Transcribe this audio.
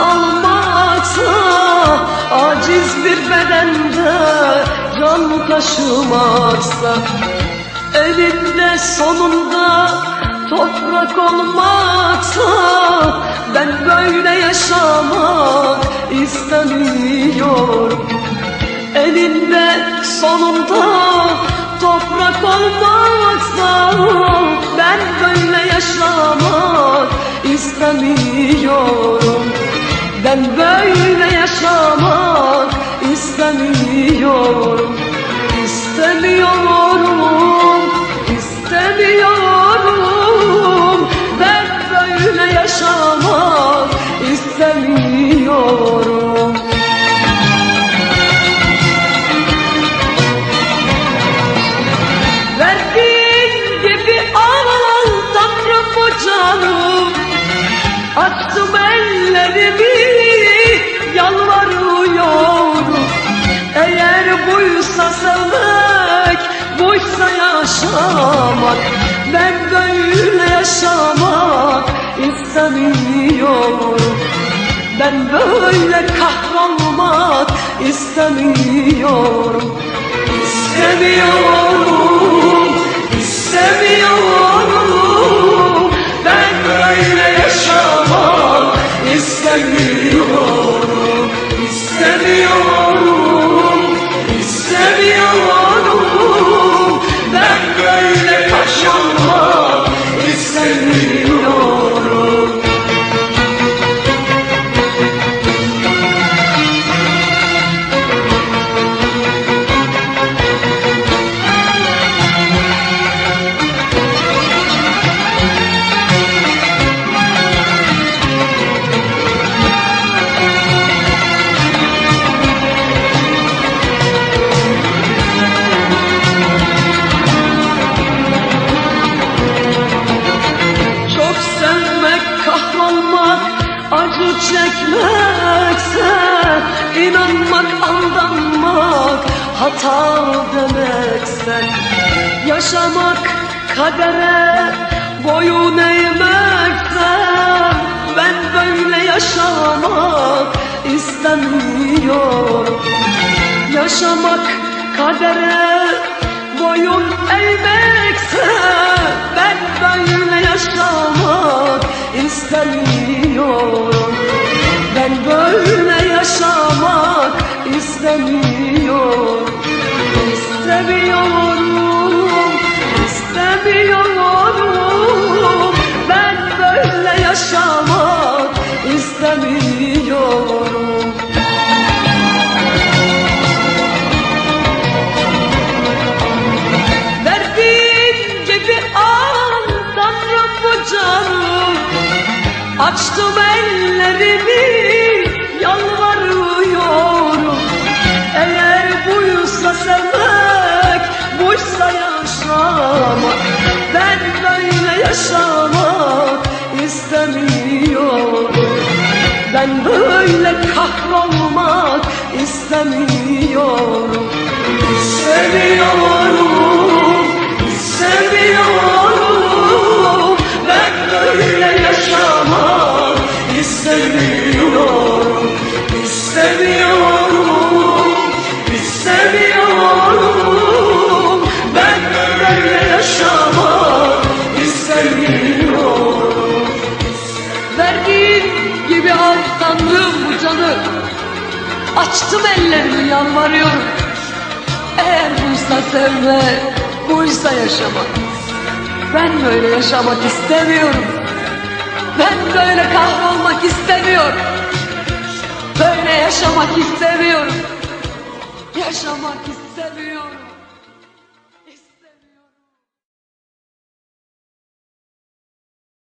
almaksa Aciz bir bedende can taşımaksa Elinde sonunda toprak olmaksa Ben böyle yaşamak istemiyorum. Elinde sonunda toprak olmaksa Ben böyle yaşamak istemiyorum. Ben böyle yaşamak istemiyorum İstemiyorum, istemiyorum Ben böyle yaşamak istemiyorum Verdiğin gibi al Tanrım bu canım Açtım ellerimi yaşamak Ben böyle yaşamak istemiyorum. Ben böyle kahrolmak istemiyorum. İstemiyorum, acı çekmekse inanmak, aldanmak, hata demekse Yaşamak kadere boyun eğmekse Ben böyle yaşamak istemiyorum. Yaşamak kadere boyun eğmekse İstemiyorum, istemiyorum. Ben böyle yaşamak istemiyorum. Verdiğin gibi al Tanrım bu canım Açtım ellerimi yalvarıyorum. Eğer buysa sevmek yaşamak istemiyorum. Ben böyle kahrolmak istemiyorum. İstemiyorum, Verdiğin gibi al Tanrım bu canı. Açtım ellerimi yalvarıyorum. Eğer buysa sevmek, buysa yaşamak. Ben böyle yaşamak istemiyorum. Ben böyle kahrolmak istemiyorum. Böyle yaşamak istemiyorum. Yaşamak istemiyorum